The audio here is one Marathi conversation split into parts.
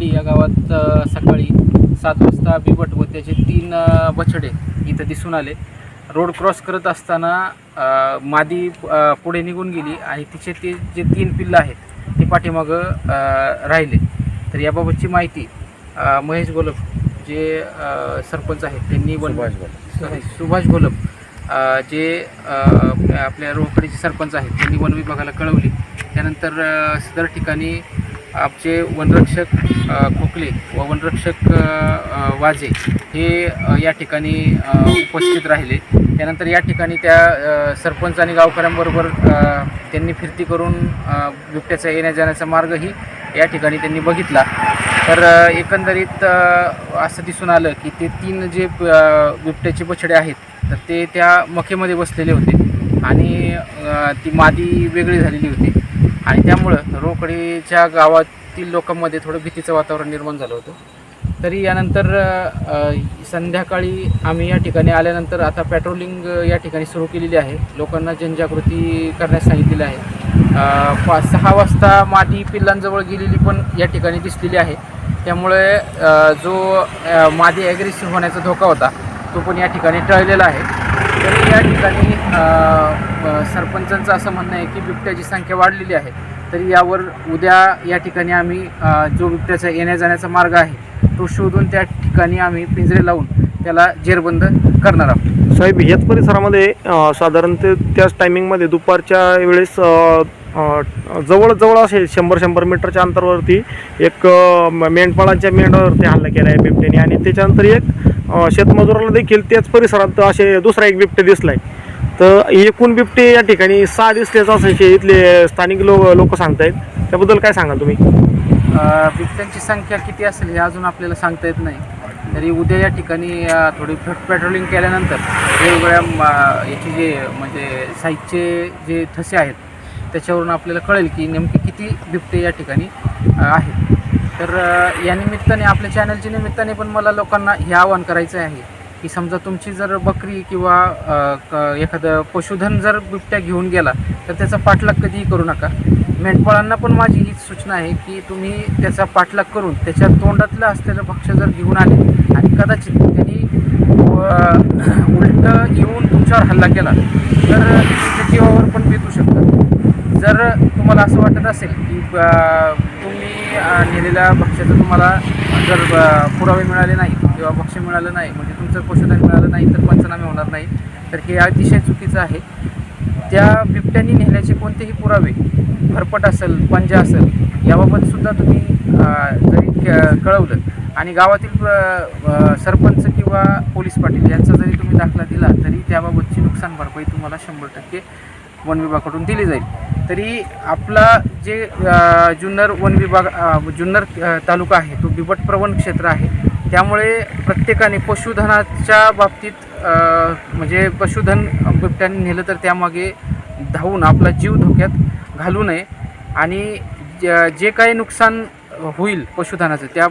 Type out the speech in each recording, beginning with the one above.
रोकडी या गावात सकाळी सात वाजता बिबट व त्याचे तीन बछडे इथं दिसून आले. रोड क्रॉस करत असताना मादी पुढे निघून गेली आणि तिचे ते जे तीन पिल्लं आहेत ते पाठीमागं राहिले. तर याबाबतची माहिती महेश गोलप जे सरपंच आहेत त्यांनी सॉरी, सुभाष गोलप. जे आपल्या रोकडीचे सरपंच आहेत त्यांनी वन विभागाला कळवली. त्यानंतर सदर ठिकाणी आपचे वनरक्षक खोकले व वनरक्षक वाजे हे या ठिकाणी उपस्थित राहिले. त्यानंतर या ठिकाणी त्या सरपंच आणि गावकऱ्यांबरोबर त्यांनी फिरती करून बिबट्याचा येण्या जाण्याचा मार्गही या ठिकाणी त्यांनी बघितला. तर एकंदरीत असं दिसून आलं की ते तीन जे बिबट्याचे बछडे आहेत तर ते त्या मखेमध्ये बसलेले होते. आणि ती मादी वेगळी झालेली होती. आणि त्यामुळं रोकडीच्या गावातील लोकांमध्ये थोडं भीतीचं वातावरण निर्माण झालं होतं. तरी यानंतर संध्याकाळी आम्ही या ठिकाणी आल्यानंतर आता पेट्रोलिंग या ठिकाणी सुरू केलेली आहे. लोकांना जनजागृती करण्यास सांगितलेली आहे. पाच सहा वाजता मादी पिल्लांजवळ गेलेली पण या ठिकाणी दिसलेली आहे. त्यामुळे जो मादी ॲग्रेसिव्ह होण्याचा धोका होता तो पण या ठिकाणी टळलेला आहे. तरी या ठिकाणी सरपंचांचं असं म्हणणं आहे की बिबट्याची संख्या वाढलेली आहे. तरी यावर उद्या या ठिकाणी आम्ही जो बिबट्याचा येण्या जाण्याचा मार्ग आहे तो शोधून त्या ठिकाणी आम्ही पिंजरे लावून त्याला जेरबंद करणार आहोत. साहेब याच परिसरामध्ये अ, साधारणतः त्याच टायमिंगमध्ये दुपारच्या वेळेस जवळजवळ असे शंभर शंभर मीटरच्या अंतरावरती एक मेंढपाळांच्या मेंढावरती हल्ला केला आहे बिबट्याने. आणि त्याच्यानंतर एक शेतमजुराला देखील त्याच परिसरात असे दुसरा एक बिबटे दिसलाय. तर एकूण बिबटे या ठिकाणी सहा दिसल्याचं असं हे इथले स्थानिक लोक लोक सांगतायत. त्याबद्दल काय सांगाल तुम्ही? बिबट्यांची संख्या किती असेल हे अजून आपल्याला सांगता येत नाही. तरी उद्या या ठिकाणी थोडी पेट्रोलिंग केल्यानंतर वेगवेगळ्या याचे जे म्हणजे साईजचे जे ठसे आहेत त्याच्यावरून आपल्याला कळेल की नेमके किती बिबटे या ठिकाणी आहेत. तर या निमित्ताने आपल्या चॅनलच्या निमित्ताने पण मला लोकांना हे आवाहन करायचं आहे की समजा तुमची जर बकरी किंवा क- एखादं पशुधन जर बिबट्या घेऊन गेला तर त्याचा पाठलाग कधीही करू नका. मेंढपाळांना पण माझी हीच सूचना आहे की तुम्ही त्याचा पाठलाग करून त्याच्या तोंडातलं असलेलं भक्ष्य जर घेऊन आले आणि कदाचित त्यांनी उलट येऊन तुमच्यावर हल्ला केला तर तुमच्या जीवावर पण बेतू शकतात. जर तुम्हाला असं वाटत असेल की नेलेल्या पक्षाचं तुम्हाला जर पुरावे मिळाले नाही किंवा पक्ष मिळालं नाही म्हणजे तुमचं पशुधन मिळालं नाही तर पंचनामे होणार नाही तर हे अतिशय चुकीचं आहे. त्या बिबट्यांनी नेल्याचे कोणतेही पुरावे भरपट असेल पंजा असेल याबाबत सुद्धा तुम्ही जरी कळवलं आणि गावातील सरपंच किंवा पोलीस पाटील यांचा जरी तुम्ही दाखला दिला तरी त्याबाबतची नुकसान भरपाई तुम्हाला शंभर टक्के वन विभागाकडून दिली जाईल. तरी आपला जे जुन्नर वन विभाग जुन्नर तालुका आहे तो बिबट प्रवण क्षेत्र आहे. त्यामुळे प्रत्येकाने पशुधनाच्या बाबतीत म्हणजे पशुधन बिबट्याने नेलं तर त्यामागे धावून आपला जीव धोक्यात घालू नये. आणि ज- जे काही नुकसान होईल पशुधनाचं त्या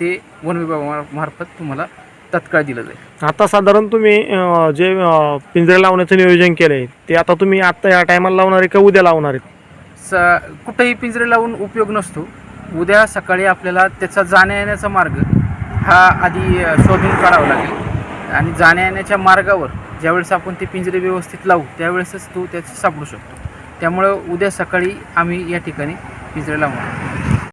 ते वन विभागामार्फत तुम्हाला तत्काळ दिलं जाईल. आता साधारण तुम्ही अ, जे अ, पिंजरे लावण्याचं नियोजन केलं आहे ते आता तुम्ही आता या टायमाला लावणार आहे का उद्या लावणार आहेत? स कुठेही पिंजरे लावून उपयोग नसतो. उद्या सकाळी आपल्याला त्याचा जाण्या येण्याचा मार्ग हा आधी अ, शोधून काढावा लागेल. आणि जाण्या येण्याच्या मार्गावर ज्यावेळेस आपण ते पिंजरे व्यवस्थित लावू त्यावेळेसच तो त्याचं सापडू शकतो. त्यामुळं उद्या सकाळी आम्ही या ठिकाणी पिंजरे लावणार